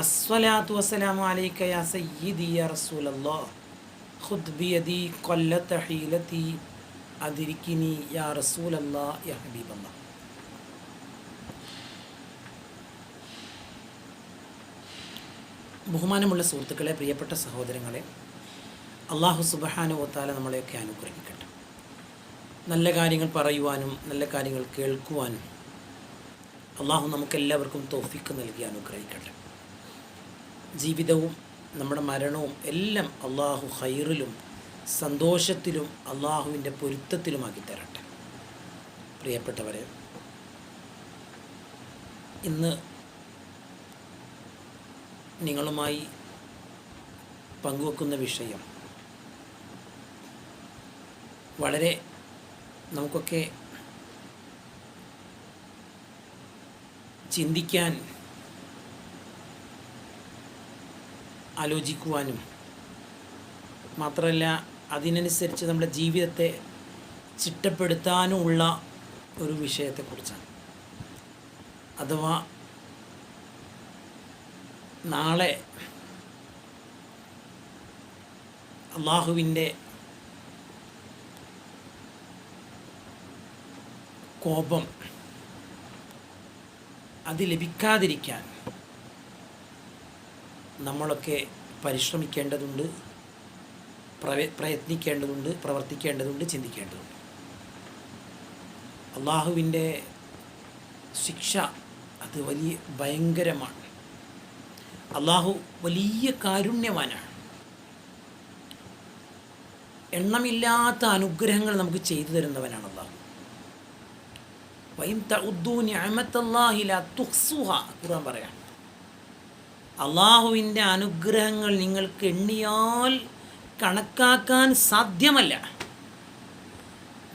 അസ്വലാത്തു വസ്സലാമു അലൈക യാ സയ്യിദി യാ റസൂലല്ലാഹ് ഖുദ് ബിയദി ഖല്ലത ഹീലതി അതിരിക്കിനി യാ റസൂലല്ലാഹ് യാ ഹബീബല്ലാഹ് ബഹുമാനമുള്ള സുഹൃത്തുക്കളെ പ്രിയപ്പെട്ട സഹോദരങ്ങളെ അള്ളാഹു സുബഹാനു വത്താല നമ്മളെയൊക്കെ അനുഗ്രഹിക്കട്ടെ. നല്ല കാര്യങ്ങൾ പറയുവാനും നല്ല കാര്യങ്ങൾ കേൾക്കുവാനും അള്ളാഹു നമുക്കെല്ലാവർക്കും തോഫിക്ക് നൽകി അനുഗ്രഹിക്കട്ടെ. ജീവിതവും നമ്മുടെ മരണവും എല്ലാം അള്ളാഹു ഹൈറിലും സന്തോഷത്തിലും അള്ളാഹുവിന്റെ പൊരുത്തത്തിലുമാക്കി തരട്ടെ. പ്രിയപ്പെട്ടവരെ ഇന്ന് നിങ്ങളുമായി പങ്കുവെക്കുന്ന വിഷയം വളരെ നമുക്കൊക്കെ ചിന്തിക്കാൻ ആലോചിക്കുവാനും. മാത്രമല്ല അതിനനുസരിച്ച് നമ്മുടെ ജീവിതത്തെ ചിട്ടപ്പെടുത്താനുമുള്ള ഒരു വിഷയത്തെക്കുറിച്ചാണ്. അഥവാ നാളെ അള്ളാഹുവിന്റെ കോപം അത് ലഭിക്കാതിരിക്കാൻ നമ്മളൊക്കെ പരിശ്രമിക്കേണ്ടതുണ്ട് പ്രയത്നിക്കേണ്ടതുണ്ട് പ്രവർത്തിക്കേണ്ടതുണ്ട് ചിന്തിക്കേണ്ടതുണ്ട്. അള്ളാഹുവിന്റെ ശിക്ഷ അത് വലിയ ഭയങ്കരമാണ്. അള്ളാഹു വലിയ കാരുണ്യവാനാണ്. എണ്ണമില്ലാത്ത അനുഗ്രഹങ്ങൾ നമുക്ക് ചെയ്തു തരുന്നവനാണ് അള്ളാഹു. തഉദ്ദു നിഅമത്തല്ലാഹില തുഹ്സുഹ ഖുർആൻ പറയാം. അള്ളാഹുവിന്റെ അനുഗ്രഹങ്ങൾ നിങ്ങൾക്ക് എണ്ണിയാൽ കണക്കാക്കാൻ സാധ്യമല്ല.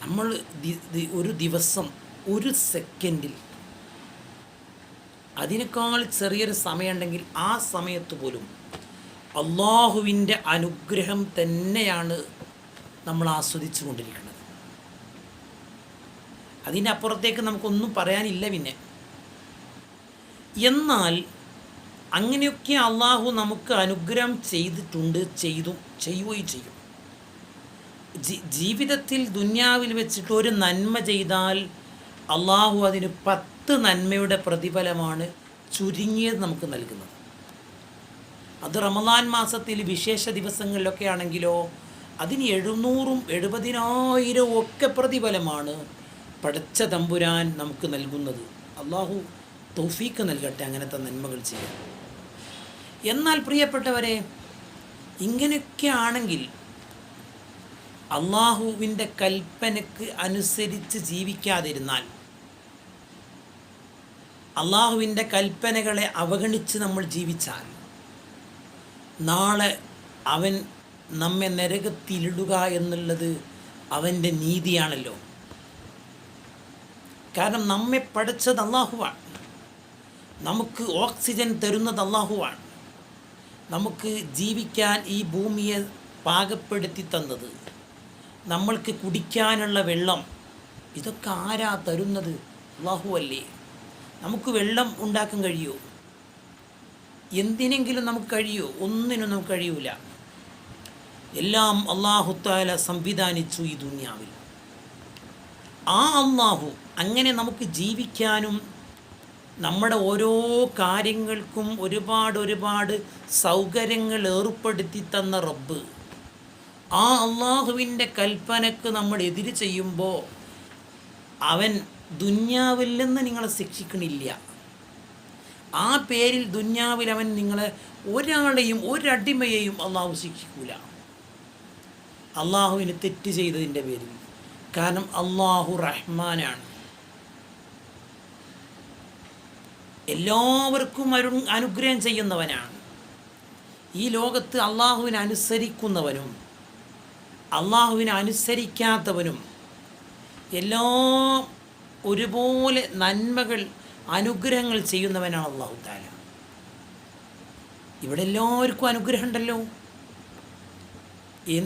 നമ്മൾ ഒരു ദിവസം ഒരു സെക്കൻഡിൽ അതിനേക്കാൾ ചെറിയൊരു സമയമുണ്ടെങ്കിൽ ആ സമയത്ത് പോലും അള്ളാഹുവിന്റെ അനുഗ്രഹം തന്നെയാണ് നമ്മൾ ആസ്വദിച്ചു കൊണ്ടിരിക്കുന്നത് അതിന്റെ അപ്പുറത്തേക്ക് നമുക്കൊന്നും പറയാനില്ല പിന്നെ. എന്നാൽ അങ്ങനെയൊക്കെ അള്ളാഹു നമുക്ക് അനുഗ്രഹം ചെയ്തിട്ടുണ്ട് ചെയ്തു ചെയ്യുകയും ചെയ്യും. ജീവിതത്തിൽ ദുന്യാവിൽ വെച്ചിട്ട് ഒരു നന്മ ചെയ്താൽ അള്ളാഹു അതിന് പത്ത് നന്മയുടെ പ്രതിഫലമാണ് ചുരുങ്ങിയത് നമുക്ക് നൽകുന്നത്. അത് റമദാൻ മാസത്തിൽ വിശേഷ ദിവസങ്ങളിലൊക്കെ ആണെങ്കിലോ അതിന് എഴുന്നൂറും എഴുപതിനായിരവും ഒക്കെ പ്രതിഫലമാണ് പടച്ച തമ്പുരാൻ നമുക്ക് നൽകുന്നത്. അള്ളാഹു തൗഫീക്ക് നൽകട്ടെ അങ്ങനത്തെ നന്മകൾ ചെയ്യാൻ. എന്നാൽ പ്രിയപ്പെട്ടവരെ ഇങ്ങനെയൊക്കെ ആണെങ്കിൽ അള്ളാഹുവിന്റെ കൽപ്പനക്ക് അനുസരിച്ച് ജീവിക്കാതിരുന്നാൽ അള്ളാഹുവിന്റെ കൽപ്പനകളെ അവഗണിച്ച് നമ്മൾ ജീവിച്ചാൽ നാളെ അവൻ നമ്മെ നരകത്തിലിടുക എന്നുള്ളത് അവന്റെ നീതിയാണല്ലോ. കാരണം നമ്മെ പഠിച്ചത് അള്ളാഹുവാണ്. നമുക്ക് ഓക്സിജൻ തരുന്നത് അള്ളാഹുവാണ്. നമുക്ക് ജീവിക്കാൻ ഈ ഭൂമിയെ പാകപ്പെടുത്തി തന്നത്. നമ്മൾക്ക് കുടിക്കാനുള്ള വെള്ളം ഇതൊക്കെ ആരാ തരുന്നത്? അള്ളാഹു അല്ലേ? നമുക്ക് വെള്ളം ഉണ്ടാക്കാൻ കഴിയുമോ എന്തിനെങ്കിലും നമുക്ക് കഴിയുമോ ഒന്നിനും നമുക്ക് കഴിയൂല. എല്ലാം അള്ളാഹുത്താല സംവിധാനിച്ചു ഈ ദുന്യാവിൽ. ആ അള്ളാഹു അങ്ങനെ നമുക്ക് ജീവിക്കാനും നമ്മുടെ ഓരോ കാര്യങ്ങൾക്കും ഒരുപാട് ഒരുപാട് സൗകര്യങ്ങൾ ഏർപ്പെടുത്തി തന്ന റബ്ബ്. ആ അള്ളാഹുവിന്റെ കൽപ്പനക്ക് നമ്മൾ എതിര് ചെയ്യുമ്പോൾ അവൻ ദുന്യാവിൽ നിന്ന് നിങ്ങളെ ശിക്ഷിക്കണില്ല. ആ പേരിൽ ദുന്യാവിൽ അവൻ നിങ്ങളെ ഒരാളെയും ഒരടിമയെയും അള്ളാഹു ശിക്ഷിക്കൂല. അള്ളാഹുവിന് തെറ്റ് ചെയ്തതിന്റെ പേരിൽ. കാരണം അള്ളാഹു റഹ്മാനാണ്. എല്ലാവർക്കും അരു അനുഗ്രഹം ചെയ്യുന്നവനാണ്. ഈ ലോകത്ത് അള്ളാഹുവിനെ അനുസരിക്കുന്നവനും അള്ളാഹുവിനെ അനുസരിക്കാത്തവനും എല്ലാം ഒരുപോലെ നന്മകൾ അനുഗ്രഹങ്ങൾ ചെയ്യുന്നവനാണ് അള്ളാഹു താല ഇവിടെ എല്ലാവർക്കും അനുഗ്രഹം ഉണ്ടല്ലോ.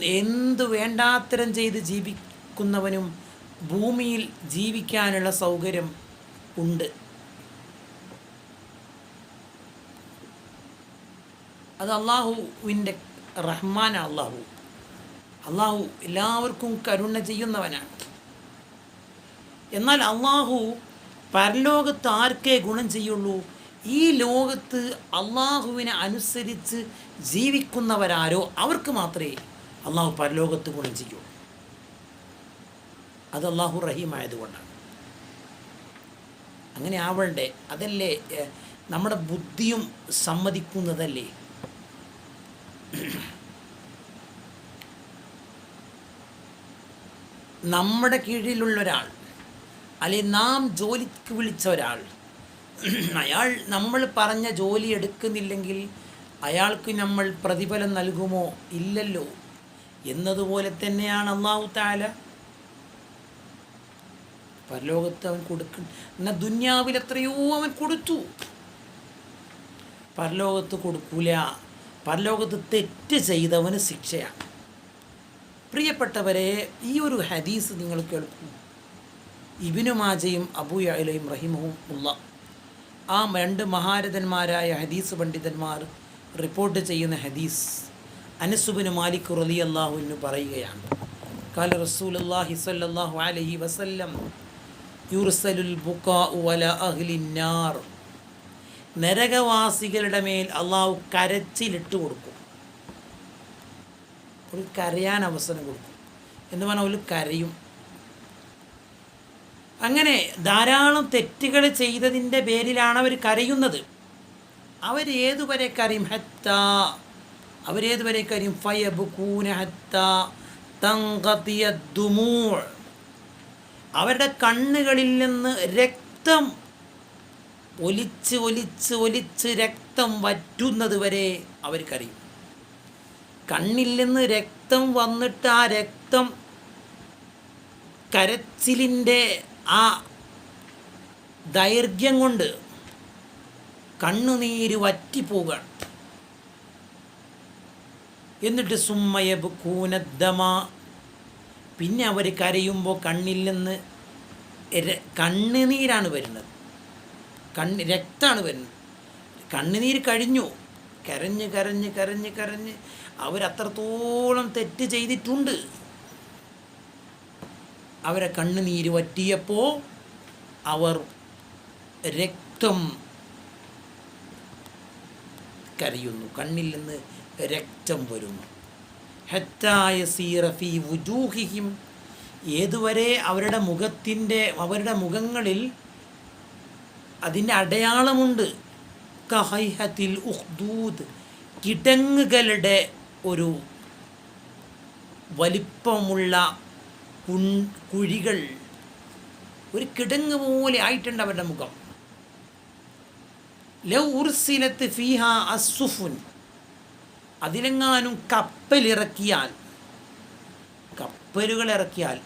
എന്ത് വേണ്ടാത്തരം ചെയ്ത് ജീവിക്കുന്നവനും ഭൂമിയിൽ ജീവിക്കാനുള്ള സൗകര്യം ഉണ്ട്. അത് അള്ളാഹുവിന്റെ റഹ്മാൻ അള്ളാഹു. അള്ളാഹു എല്ലാവർക്കും കരുണ ചെയ്യുന്നവനാണ്. എന്നാൽ അള്ളാഹു പരലോകത്ത് ആർക്കേ ഗുണം ചെയ്യുള്ളൂ? ഈ ലോകത്ത് അള്ളാഹുവിനെ അനുസരിച്ച് ജീവിക്കുന്നവരാരോ അവർക്ക് മാത്രമേ അള്ളാഹു പരലോകത്ത് ഗുണം ചെയ്യൂ. അത് അള്ളാഹു റഹീമായതുകൊണ്ടാണ്. അങ്ങനെ ആവണ്ടേ? അതല്ലേ നമ്മുടെ ബുദ്ധിയും സമ്മതിക്കുന്നതല്ലേ? നമ്മുടെ കീഴിലുള്ള ഒരാൾ അല്ലെ നാം ജോലിക്ക് വിളിച്ച ഒരാൾ അയാൾ നമ്മൾ പറഞ്ഞ ജോലി എടുക്കുന്നില്ലെങ്കിൽ അയാൾക്ക് നമ്മൾ പ്രതിഫലം നൽകുമോ ഇല്ലല്ലോ എന്നതുപോലെ തന്നെയാണ് അള്ളാഹു താല പരലോകത്ത് അവൻ കൊടുക്ക എന്നാൽ ദുന്യാവിൽ എത്രയോ അവൻ കൊടുത്തു. പരലോകത്ത് കൊടുക്കൂല. പരലോകത്ത് തെറ്റ് ചെയ്തവന് ശിക്ഷയാണ് പ്രിയപ്പെട്ടവരെ ഈ ഒരു ഹദീസ് നിങ്ങൾ കേൾക്കും ഇബിനു മാജയും അബു റഹിമവും ഉള്ള ആ രണ്ട് മഹാരഥന്മാരായ ഹദീസ് പണ്ഡിതന്മാർ റിപ്പോർട്ട് ചെയ്യുന്ന ഹദീസ് അനസുബിന് മാലിക് റലി അള്ളാഹു എന്ന് പറയുകയാണ്. കാല റസൂൽ സ്വല്ലല്ലാഹു അലൈഹി വസല്ലം യുർസലുൽ അഹ്ലിന്നാർ നരകവാസികളുടെ മേൽ അള്ളാഹു കരച്ചിലിട്ട് കൊടുക്കും. ഒരു കരയാൻ അവസരം കൊടുക്കും. എന്ന് പറഞ്ഞാൽ ഒരു കരയും. അങ്ങനെ ധാരാളം തെറ്റുകൾ ചെയ്തതിന്റെ പേരിലാണ് അവർ കരയുന്നത്. അവരേതുവരെ കരയും? ഹത്ത. അവരേതുവരെ കരയും? ഫയബുക്കൂന ഹത്ത. തങ്കത്തിയദ്ദുമൂൾ അവരുടെ കണ്ണുകളിൽ നിന്ന് രക്തം ഒലിച്ച് ഒലിച്ച് ഒലിച്ച് രക്തം വറ്റുന്നത് വരെ അവർ കരയും. കണ്ണിൽ നിന്ന് രക്തം വന്നിട്ട് ആ രക്തം കരച്ചിലിന്റെ ആ ദൈർഘ്യം കൊണ്ട് കണ്ണുനീര് വറ്റിപ്പോവുകയാണ്. എന്നിട്ട് സുമ്മയ കൂനദ്ദമ പിന്നെ അവർ കരയുമ്പോൾ കണ്ണിൽ നിന്ന് കണ്ണുനീരാണ് വരുന്നത്. കണ്ണ് രക്തമാണ് വരുന്നത്. കണ്ണുനീര് കഴിഞ്ഞു. കരഞ്ഞ് കരഞ്ഞ് കരഞ്ഞ് കരഞ്ഞ് അവരത്രത്തോളം തെറ്റ് ചെയ്തിട്ടുണ്ട്. അവരെ കണ്ണുനീര് വറ്റിയപ്പോൾ അവർ രക്തം കരയുന്നു. കണ്ണിൽ നിന്ന് രക്തം വരുന്നു. ഹെറ്റായ സീറഫി വുജൂഹിഹിം. ഏതുവരെ അവരുടെ മുഖത്തിന്റെ അവരുടെ മുഖങ്ങളിൽ അതിന്റെ അടയാളമുണ്ട്. കഹൈഹത്തിൽ ഉഹ്ദൂദ് കിടങ്ങുകളുടെ ഒരു വലിപ്പമുള്ള കുഴികൾ. ഒരു കിടങ്ങ് പോലെ ആയിട്ടുണ്ട് അവരുടെ മുഖം. ലൗ ഉർസിലത്ത് ഫിഹ അസുഫുൻ അതിലെങ്ങാനും കപ്പലിറക്കിയാൽ കപ്പലുകൾ ഇറക്കിയാൽ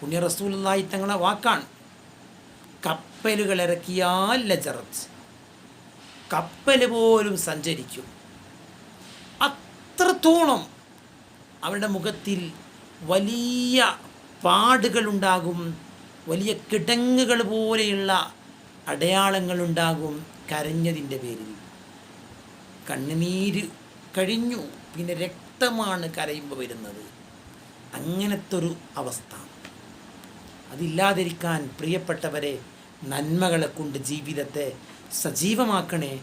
പുണ്യ റസൂലായി തങ്ങളെ വാക്കാണ്. കപ്പലുകൾ ഇറക്കിയാൽ ലജറത്ത്. കപ്പൽ പോലും സഞ്ചരിക്കും. അത്രത്തോളം അവരുടെ മുഖത്തിൽ വലിയ പാടുകളുണ്ടാകും വലിയ കിടങ്ങുകൾ പോലെയുള്ള അടയാളങ്ങളുണ്ടാകും കരഞ്ഞതിന്റെ പേരിൽ. കണ്ണുനീര് കഴിഞ്ഞു പിന്നെ രക്തമാണ് കരയുമ്പോൾ വരുന്നത്. അങ്ങനത്തെ ഒരു അവസ്ഥ. അതില്ലാതിരിക്കാൻ പ്രിയപ്പെട്ടവരെ നന്മകളെ കൊണ്ട് ജീവിതത്തെ സജീവമാക്കണേ.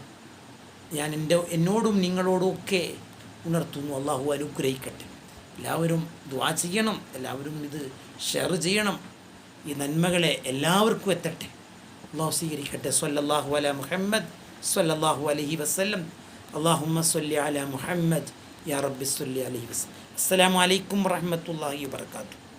ഞാൻ എന്റെ എന്നോടും നിങ്ങളോടും ഒക്കെ ഉണർത്തുന്നു. അള്ളാഹു അനുഗ്രഹിക്കട്ടെ. എല്ലാവരും ദ്വാ ചെയ്യണം. എല്ലാവരും ഇത് ഷെയർ ചെയ്യണം. ഈ നന്മകളെ എല്ലാവർക്കും എത്തട്ടെ. അള്ളാഹു സ്വീകരിക്കട്ടെ. സൊല്ലാഹു അല മുഹമ്മദ് സൊല്ലാഹു അലഹി വസ്ലം അള്ളാഹുമ്മ സല്ലി അല മുഹമ്മദ്. യാ റബ്ബി സല്ലി അലഹി വസ്ലം അസ്സലാമു അലൈക്കും വറഹമത്തല്ലാഹി വാത്തു